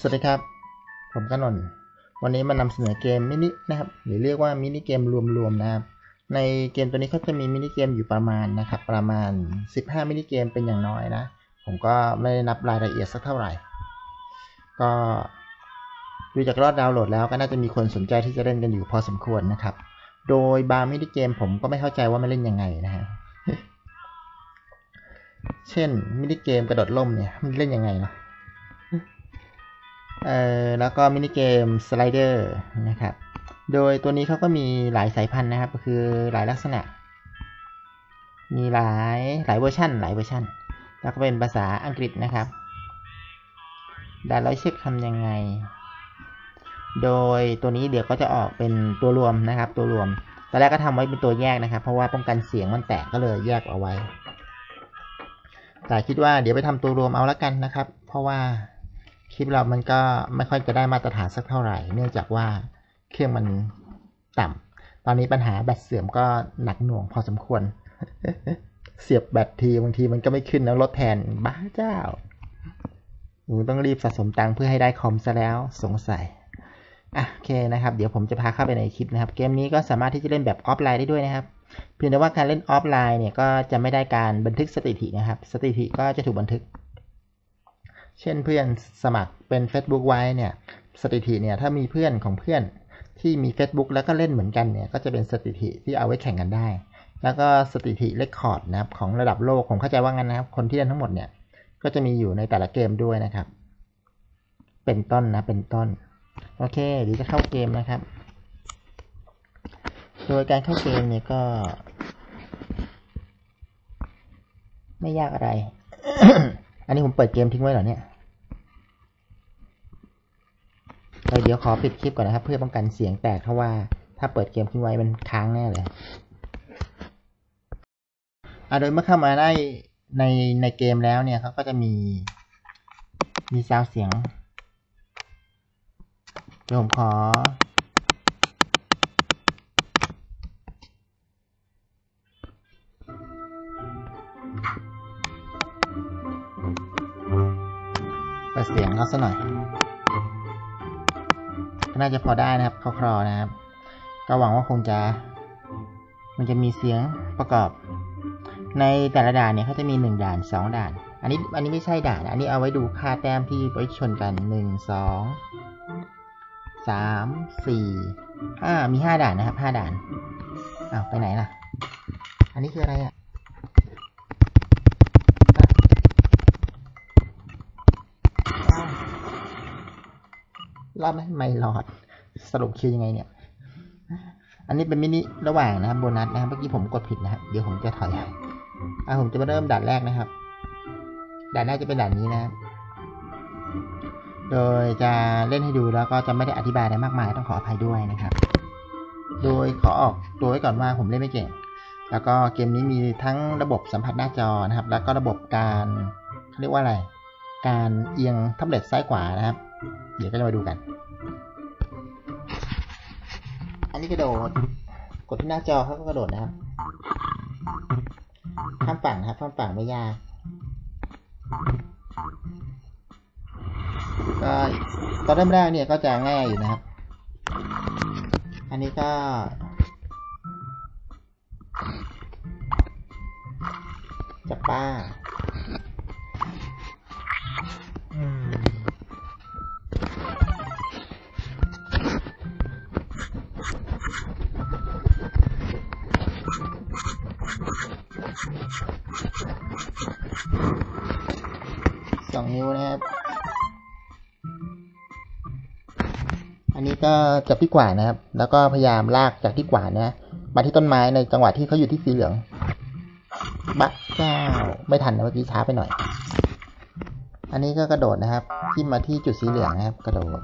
สวัสดีครับ ผมกนนท์วันนี้มานำเสนอเกมมินินะครับ หรือเรียกว่ามินิเกมรวมๆนะครับ ในเกมตัวนี้เขาจะมีมินิเกมอยู่ประมาณนะครับ ประมาณ 15 มินิเกมเป็นอย่างน้อยนะ ผมก็ไม่ได้นับรายละเอียดสักเท่าไหร่ ก็ดูจากยอดดาวน์โหลดแล้วก็น่าจะมีคนสนใจที่จะเล่นกันอยู่พอสมควรนะครับ โดยบางมินิเกมผมก็ไม่เข้าใจว่ามันเล่นยังไงนะฮะเช่นมินิเกมกระโดดล่มเนี่ยมันเล่นยังไงเนาะ เอ่อแล้วก็มินิเกมสไลเดอร์นะครับ โดยตัวนี้เขาก็มีหลายสายพันธุ์นะครับ ก็คือหลายลักษณะ มีหลายหลายเวอร์ชันหลายเวอร์ชันแล้วก็เป็นภาษาอังกฤษนะครับดานร้อยเช็คทำยังไง โดยตัวนี้เดี๋ยวก็จะออกเป็นตัวรวมนะครับ ตัวรวม ตอนแรกก็ทำไว้เป็นตัวแยกนะครับ เพราะว่าป้องกันเสียงมันแตกก็เลยแยกเอาไว้ แต่คิดว่าเดี๋ยวไปทำตัวรวมเอาละกันนะครับ เพราะว่า คลิปเรามันก็ไม่ค่อยจะได้มาตรฐานสักเท่าไหร่ เนื่องจากว่าเครื่องมันต่ำ ตอนนี้ปัญหาแบตเสื่อมก็หนักหน่วงพอสมควร เสียบแบตทีบางทีมันก็ไม่ขึ้นแล้วลดแทน บ้าเจ้า หนูต้องรีบสะสมตังค์เพื่อให้ได้คอมซะแล้วสงสัยอะโอเคนะครับ เดี๋ยวผมจะพาเข้าไปในคลิปนะครับ เกมนี้ก็สามารถที่จะเล่นแบบออฟไลน์ได้ด้วยนะครับ เพียงแต่ว่าการเล่นออฟไลน์เนี่ยก็จะไม่ได้การบันทึกสถิตินะครับ สถิติก็จะถูกบันทึก เช่นเพื่อนสมัครเป็น Facebook ไว้เนี่ยสถิติเนี่ยถ้ามีเพื่อนของเพื่อนที่มี Facebook แล้วก็เล่นเหมือนกันเนี่ยก็จะเป็นสถิติที่เอาไว้แข่งกันได้ แล้วก็สถิติเลคคอร์ดนะครับของระดับโลกผมเข้าใจว่างั้นนะครับ คนที่เล่นทั้งหมดเนี่ยก็จะมีอยู่ในแต่ละเกมด้วยนะครับ เป็นต้นนะเป็นต้นโอเคเดี๋ยวจะเข้าเกมนะครับ โดยการเข้าเกมเนี่ยก็ ไม่ยากอะไร อันนี้ผมเปิดเกมทิ้งไว้เหรอเนี่ยเดี๋ยวขอปิดคลิปก่อนนะครับ เพื่อป้องกันเสียงแตกเพราะว่าถ้าเปิดเกมทิ้งไว้มันค้างแน่เลยอะโดยเมื่อเข้ามาได้ในในเกมแล้วเนี่ยเขาก็จะมีมีซาวเสียงเดี๋ยวผมขอ ปิดเสียงเขาสักหน่อย ก็น่าจะพอได้นะครับคร่าวๆนะครับ ก็หวังว่าคงจะ มันจะมีเสียงประกอบ ในแต่ละด่านเนี่ยเขาจะมีหนึ่งด่านสองด่าน อันนี้อันนี้ไม่ใช่ด่าน อันนี้เอาไว้ดูค่าแต้มที่ไปชนกันหนึ่งสองสามสี่ห้ามีห้าด่านนะครับห้าด่านอ้าวไปไหนล่ะ อันนี้คืออะไรอะ รอดไหมไม่รอด สรุปคือยังไงเนี่ย อันนี้เป็นมินิระหว่างนะครับโบนัสนะครับเมื่อกี้ผมกดผิดนะครับ เดี๋ยวผมจะถอยอะผมจะมาเริ่มด่านแรกนะครับ ด่านแรกจะเป็นด่านนี้นะครับ โดยจะเล่นให้ดูแล้วก็จะไม่ได้อธิบายอะไรมากมายต้องขออภัยด้วยนะครับ โดยขอออกตัวไว้ก่อนว่าผมเล่นไม่เก่ง แล้วก็เกมนี้มีทั้งระบบสัมผัสหน้าจอนะครับ แล้วก็ระบบการเขาเรียกว่าอะไร การเอียงแท็บเล็ตซ้ายขวานะครับ เดี๋ยวก็จะมาดูกัน อันนี้กระโดด กดที่หน้าจอเขาก็กระโดดนะครับ ข้ามฝั่งนะครับข้ามฝั่งไม่ยาก ก็ตอนเริ่มแรกเนี่ยก็จะง่ายอยู่นะครับ อันนี้ก็จับป้า สองนิ้วนะครับ อันนี้ก็จับที่กวาดนะครับ แล้วก็พยายามลากจากที่กวาดนะมาที่ต้นไม้ในจังหวะที่เขาอยู่ที่สีเหลืองบะเจ้าไม่ทันนะเมื่อกี้ช้าไปหน่อย อันนี้ก็กระโดดนะครับ ที่มาที่จุดสีเหลืองนะครับ กระโดด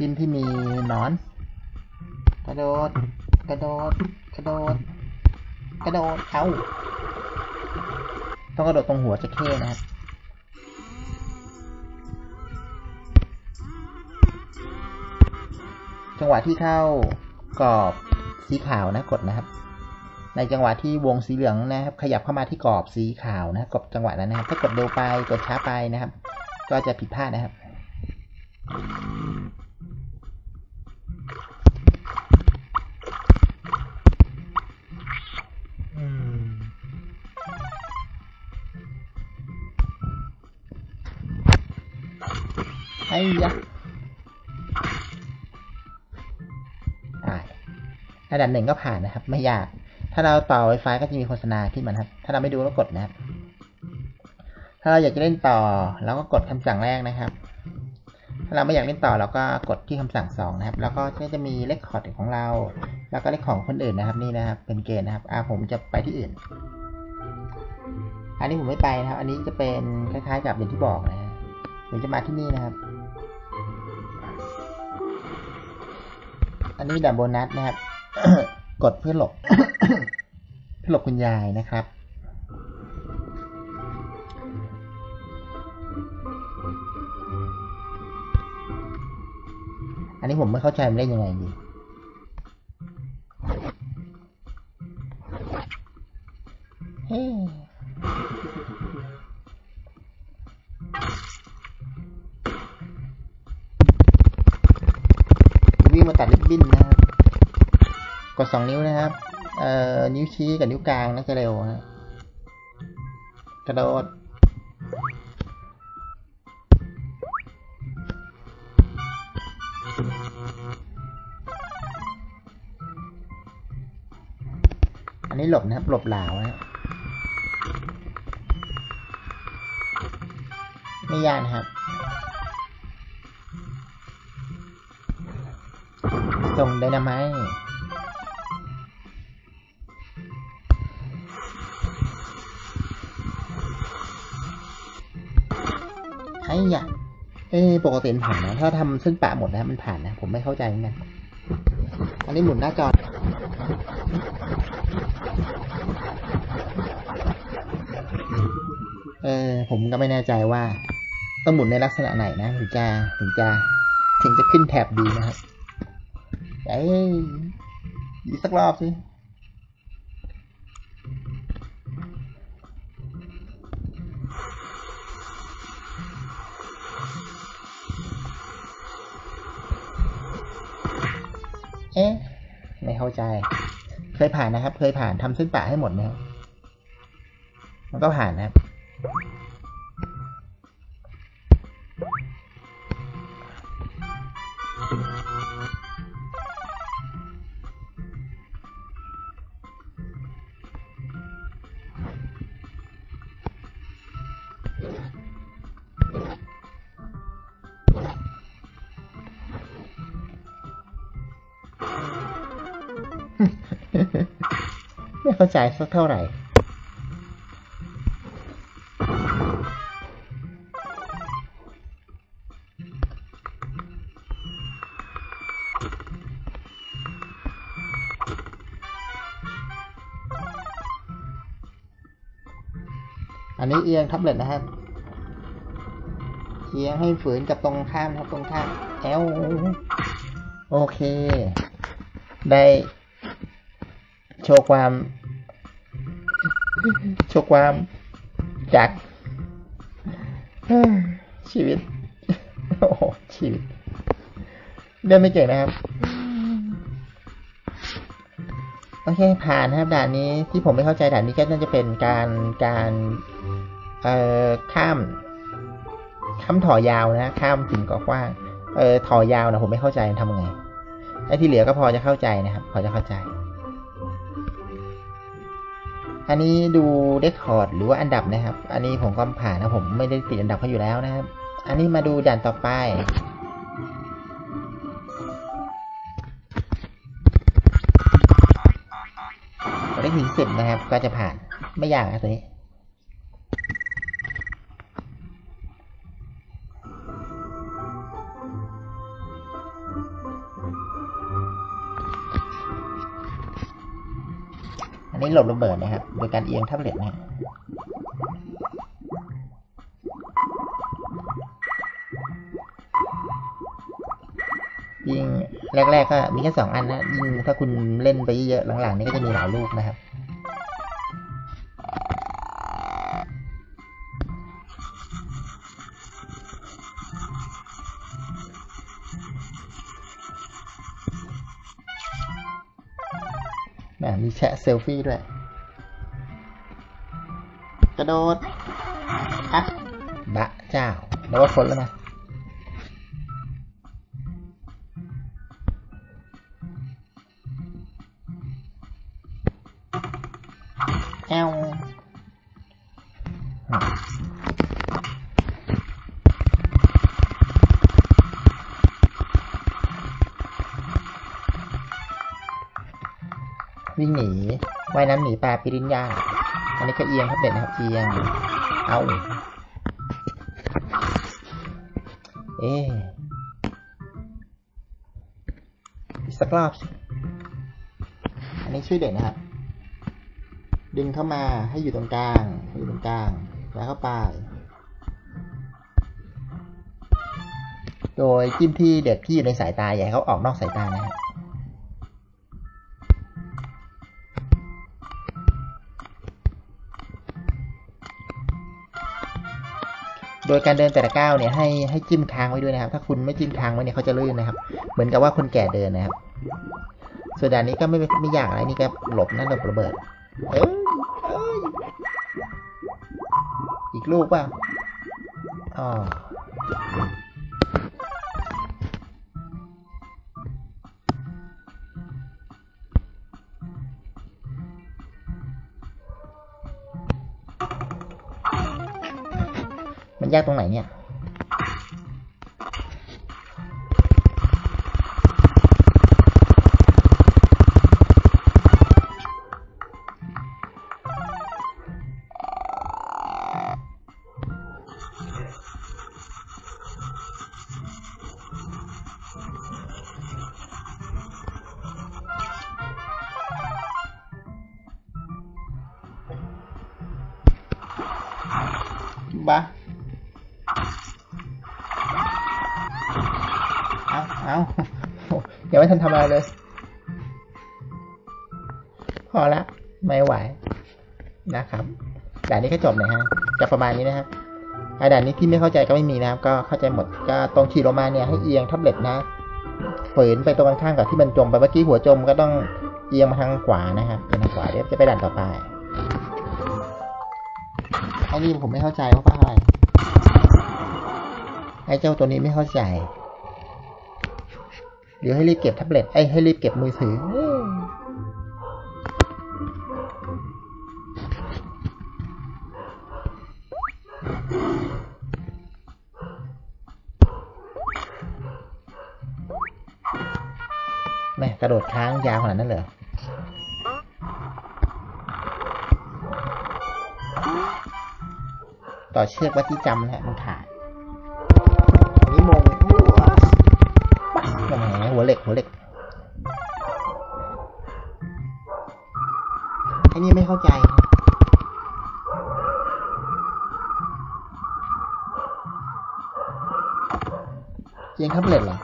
ดินที่มีหนอน กระโดด กระโดด กระโดด กระโดด เอาต้องกระโดดตรงหัวจะเข้นะครับจังหวะที่เข้ากรอบสีขาวนะกดนะครับ ในจังหวะที่วงสีเหลืองนะครับ ขยับเข้ามาที่กรอบสีขาวนะกดจังหวะนั้นนะครับ ถ้ากดเร็วไปกดช้าไปนะครับ ก็จะผิดพลาดนะครับ ยะอ่าระดับหนึ่งก็ผ่านนะครับ ไม่ยาก ถ้าเราต่อ Wi-Fi ก็จะมีโฆษณาขึ้นมาครับ ถ้าเราไม่ดูแล้วกดนะครับ ถ้าเราอยากจะเล่นต่อเราก็กดคำสั่งแรกนะครับ ถ้าเราไม่อยากเล่นต่อเราก็กดที่คำสั่งสองนะครับ แล้วก็จะมีเลคคอร์ดของเรา แล้วก็เลคของคนอื่นนะครับ นี่นะครับ เป็นเกณฑ์นะครับ อ่าผมจะไปที่อื่น อันนี้ผมไม่ไปนะครับ อันนี้จะเป็นคล้ายๆกับอย่างที่บอกนะฮะผมจะมาที่นี่นะครับ อันนี้ดับโบนัสนะครับ กดเพื่อหลบ เพื่อหลบคุณยายนะครับ อันนี้ผมไม่เข้าใจมันเล่นยังไงดีเฮ้วิ่งมาตัดริบบิ้น นิ้วชี้กับนิ้วกลางน่าจะเร็วฮะกระโดดอันนี้หลบนะครับ หลบหลาวนะไม่ยากนะครับส่งไดนาไมต์ ไอ้ยะเอ้ปกติมันผ่านนะ ถ้าทำเส้นปะหมดนะมันผ่านนะ ผมไม่เข้าใจเหมือนกัน อันนี้หมุนหน้าจอเออผมก็ไม่แน่ใจว่าต้องหมุนในลักษณะไหนนะถึงจะถึงจะถึงจะขึ้นแถบดีนะครับเอ้ยอีกสักรอบสิ ไม่เข้าใจ เคยผ่านนะครับ เคยผ่านทำเส้นป่าให้หมดนะครับ มันก็ผ่านนะครับ ไม่เข้าใจสักเท่าไหร่ อันนี้เอียงท็บเล็ตนะครับ เอียงให้ฝืนกับตรงข้ามนะครับตรงข้ามแอลโอเค ได้ ว์ความ โชว์ความจากชีวิต โอ้ชีวิตเดินไม่เก่งนะครับ โอเค ผ่านนะครับด่านนี้ที่ผมไม่เข้าใจด่านนี้ก็น่าจะเป็นการการเอ่อข้ามข้ามถอยาวนะ ข้ามสิ่งก่อกว้าง เอ่อถอยาวนะผมไม่เข้าใจทำยังไงไอ้ที่เหลือก็พอจะเข้าใจนะครับ พอจะเข้าใจ อันนี้ดูเดคคอร์ดหรือว่าอันดับนะครับ อันนี้ผมก็ผ่านนะผมไม่ได้ติดอันดับเขาอยู่แล้วนะครับ อันนี้มาดูด่านต่อไป ได้ถึงสิบนะครับ ก็จะผ่านไม่ยากนะตัวนี้ นี่หลบระเบิดนะครับโดยการเอียงแท็บเล็ตนะฮะยิงแรกๆก็มีแค่สองอันนะยิงถ้าคุณเล่นไปเยอะๆหลังๆ นี่ก็จะมีหลายลูกนะครับ นะมีแชะเซลฟี่ด้วยกระโดดอะบะเจ้าแล้วว่าคนแล้วนะ วิ่งหนีว่ายน้ำหนีปลาปิรินยาอันนี้ก็เอียงครับเด็ดนะครับเอียง เอาเอ๊ะอีกสักรอบสิอันนี้ช่วยเด็ดนะครับ ดึงเข้ามาให้อยู่ตรงกลางอยู่ตรงกลาง แล้วเข้าไปโดยจิ้มที่เด็กที่อยู่ในสายตาอย่าให้เขาออกนอกสายตานะครับ โดยการเดินแต่ละก้าวเนี่ยให้ให้จิ้มค้างไว้ด้วยนะครับ ถ้าคุณไม่จิ้มค้างไว้เนี่ยเขาจะลื่นนะครับ เหมือนกับว่าคนแก่เดินนะครับ ส่วนด่านนี้ก็ไม่ไม่ยากอะไรนี่ก็หลบนั่นหลบระเบิดเอ้ยเอ้ยอีกลูกป่ะอ๋อ มันยากต ย่าไม่ทันทำอะไรเลย พอละไม่ไหวนะครับด่านนี้ก็จบนะฮะจะประมาณนี้นะครับไอ้ด่านนี้ที่ไม่เข้าใจก็ไม่มีนะครับ ก็เข้าใจหมดก็ตรงขี่ลงมาเนี่ยให้เอียงแท็บเล็ตนะฝืนไปตรงกันข้ามกับที่มันจมไปเมื่อกี้หัวจมก็ต้องเอียงมาทางขวานะครับเป็นทางขวาเดี๋ยวจะไปด่านต่อไปไอ้นี่ผมไม่เข้าใจว่าเพราะอะไรไอ้เจ้าตัวนี้ไม่เข้าใจ เดี๋ยวให้รีบเก็บแท็บเล็ตไอ้ให้รีบเก็บมือถือ แม่กระโดดค้างยาวขนาดนั้นเลยเหรอต่อเชือกวัดที่จำนะฮะมันขาด หัวเหล็กหัวเหล็กไอ้นี่ไม่เข้าใจครับเกียงทับเล็ตเหรอ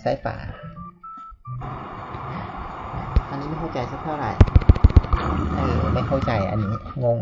แท็บเล็ตนะครับซ้ายฝาอันนี้ไม่เข้าใจสักเท่าไหร่เออไม่เข้าใจอันนี้งง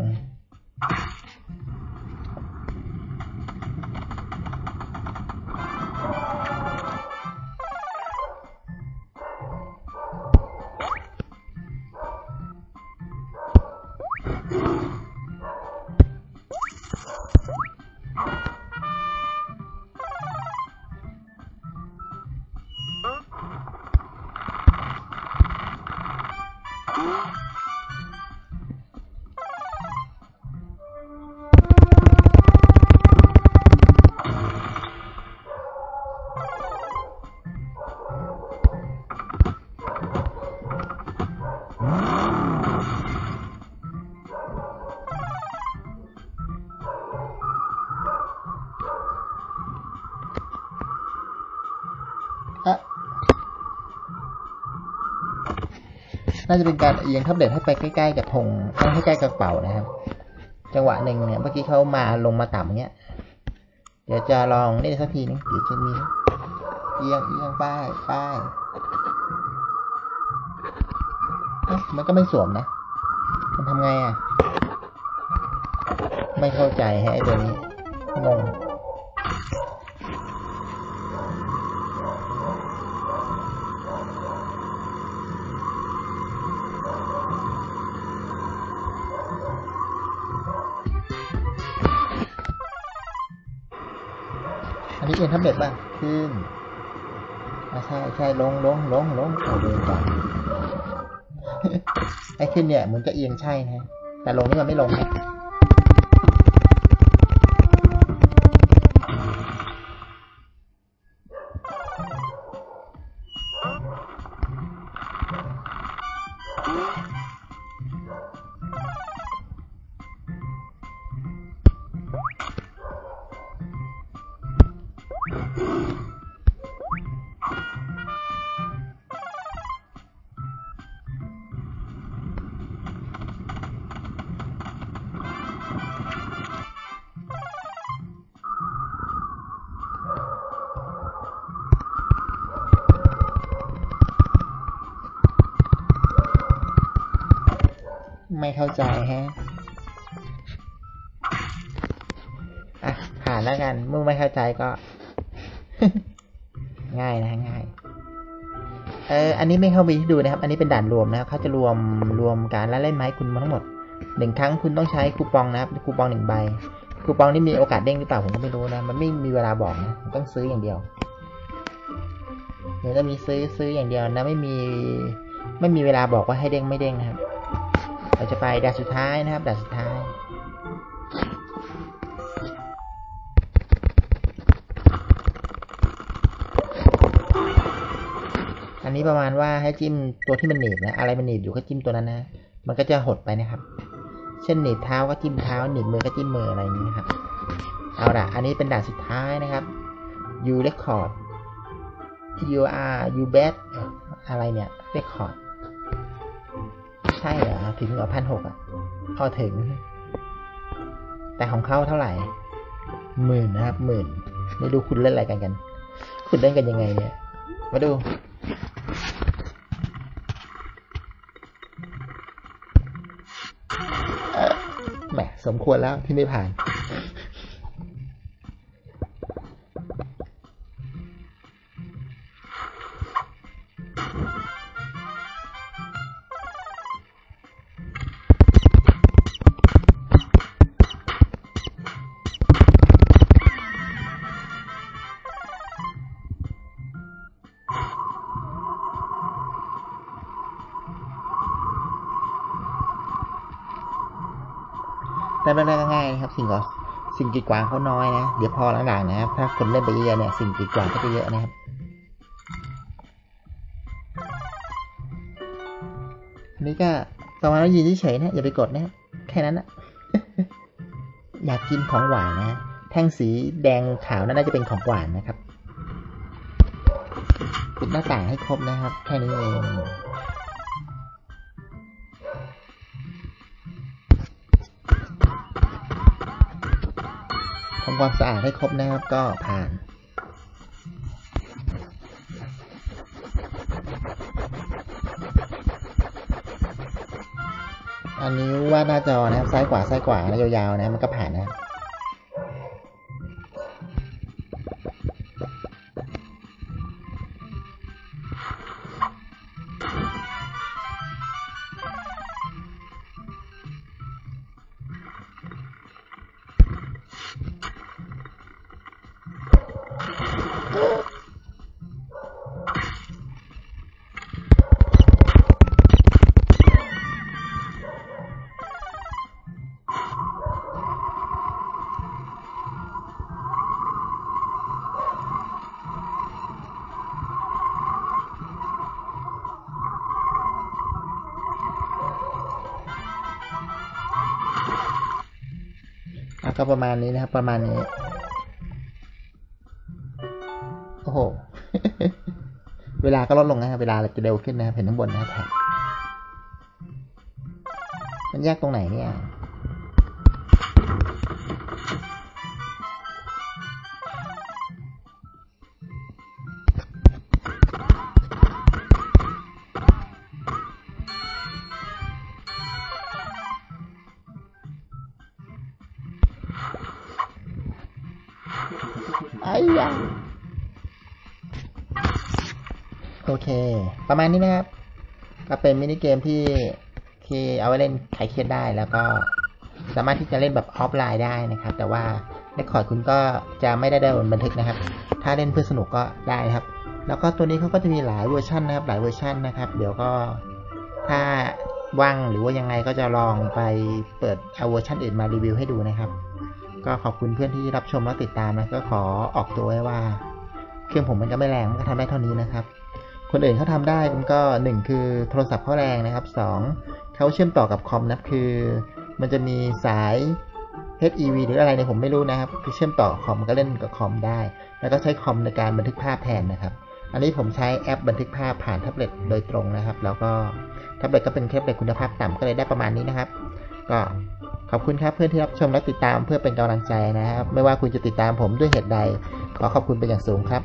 น่าจะเป็นการเอียงท็บเล็ตให้ไปใกล้ ๆ กับธงให้ใกล้กับกระเป๋านะครับ จังหวะหนึ่งเนี่ยเมื่อกี้เขามาลงมาต่ำเงี้ย เดี๋ยวจะลองนี่สักทีนึงเดี๋ยวจะมีเอียงเอียงป้ายป้ายมันก็ไม่สวมนะ มันทำไงอะ ไม่เข้าใจฮะไอ้ตัวนี้งง อันนี้เอียงแท็บเล็ตป่ะขึ้นอ่าใช่ใช่ลงลงลงลงเอาเดินก่อนไอ้ขึ้นเนี่ยเหมือนจะเอียงใช่นะแต่ลงนี่มันไม่ลงนะ ไม่เข้าใจฮะอะผ่านแล้วกันเมื่อไม่เข้าใจก็ ง่ายนะง่ายเอออันนี้ไม่เข้าไปดูนะครับ อันนี้เป็นด่านรวมนะครับเขาจะรวมรวมการละเล่นไม้คุณมาทั้งหมดหนึ่งครั้งคุณต้องใช้คูปองนะครับคูปองหนึ่งใบคูปองนี่มีโอกาสเด้งหรือเปล่าผมก็ไม่รู้นะ มันไม่มีเวลาบอกนะต้องซื้ออย่างเดียวเดี๋ยวจะมีซื้อซื้ออย่างเดียวนะ ไม่มี ไม่มีเวลาบอกว่าให้เด้งไม่เด้งนะครับ เราจะไปด่านสุดท้ายนะครับด่านสุดท้าย อันนี้ประมาณว่าให้จิ้มตัวที่มันหนีบนะ อะไรมันหนีบอยู่ก็จิ้มตัวนั้นนะ มันก็จะหดไปนะครับ เช่นหนีบเท้าก็จิ้มเท้า หนีบมือก็จิ้มมืออะไรอย่างนี้นะครับ เอาละอันนี้เป็นด่านสุดท้ายนะครับ you record you are you bet อะไรเนี่ย record ใช่เหรอถึงเหรอพันหกอะ พอถึง แต่ของเขาเท่าไหร่หมื่นนะครับหมื่นไม่ดูคุณเล่นอะไรกันกัน คุณเล่นกันยังไงเนี่ย มาดูแหมสมควรแล้วที่ไม่ผ่าน แต่แรกๆง่ายนะครับ สิ่งก็สิ่งกีดขวางเขาน้อยนะ เดี๋ยวพอหลังๆนะครับ ถ้าคนเล่นไปเยอะเนี่ย สิ่งกีดขวางก็จะเยอะนะครับอันนี้ก็ประมาณว่ายืนเฉยๆนะ อย่าไปกดนะแค่นั้นนะอยากกินของหวานนะ แท่งสีแดงขาวนั่นน่าจะเป็นของหวานนะครับ ปิดหน้าต่างให้ครบนะครับ แค่นี้เองำความสะอาดให้ครบนะครับก็ผ่าน อันนี้ว่าหน้าจอนะครับซ้ายขวาซ้ายขวานะยาวๆนะมันก็ผ่านนะ ก็ประมาณนี้นะครับ ประมาณนี้ โอ้โห เวลาก็ลดลงนะครับ เวลาจะเร็วขึ้นนะครับ เห็นข้างบนนะครับมันยากตรงไหนเนี่ย เค ประมาณนี้นะครับ ก็เป็นมินิเกมที่ที่เอาไว้เล่นไขเครียดได้แล้วก็สามารถที่จะเล่นแบบออฟไลน์ได้นะครับ แต่ว่าเรคคอร์ดคุณก็จะไม่ได้ได้บ,บันทึกนะครับ ถ้าเล่นเพื่อสนุกก็ได้ครับ แล้วก็ตัวนี้เขาก็จะมีหลายเวอร์ชันนะครับ หลายเวอร์ชันนะครับ เดี๋ยวก็ถ้าว่างหรือว่ายังไงก็จะลองไปเปิดเอาเวอร์ชันอื่นมารีวิวให้ดูนะครับ ก็ขอบคุณเพื่อนที่รับชมและติดตามนะก็ขอออกตัวไว้ว่า เครื่องผมมันก็ไม่แรงมันก็ทำได้เท่านี้นะครับ คนอื่นเขาทำได้มันก็หนึ่งคือโทรศัพท์เขาแรงนะครับสองเขาเชื่อมต่อกับคอมนะคือ มันจะมีสาย HEV หรืออะไรเนี่ยผมไม่รู้นะครับ คือเชื่อมต่อคอมก็เล่นกับคอมได้ แล้วก็ใช้คอมในการบันทึกภาพแทนนะครับ อันนี้ผมใช้แอปบันทึกภาพผ่านแท็บเล็ตโดยตรงนะครับ แล้วก็แท็บเล็ตก็เป็นแท็บเล็ตคุณภาพต่ำก็เลยได้ประมาณนี้นะครับ ก็ขอบคุณครับเพื่อนที่รับชมและติดตามเพื่อเป็นกำลังใจนะครับ ไม่ว่าคุณจะติดตามผมด้วยเหตุใด ขอขอบคุณเป็นอย่างสูงครับ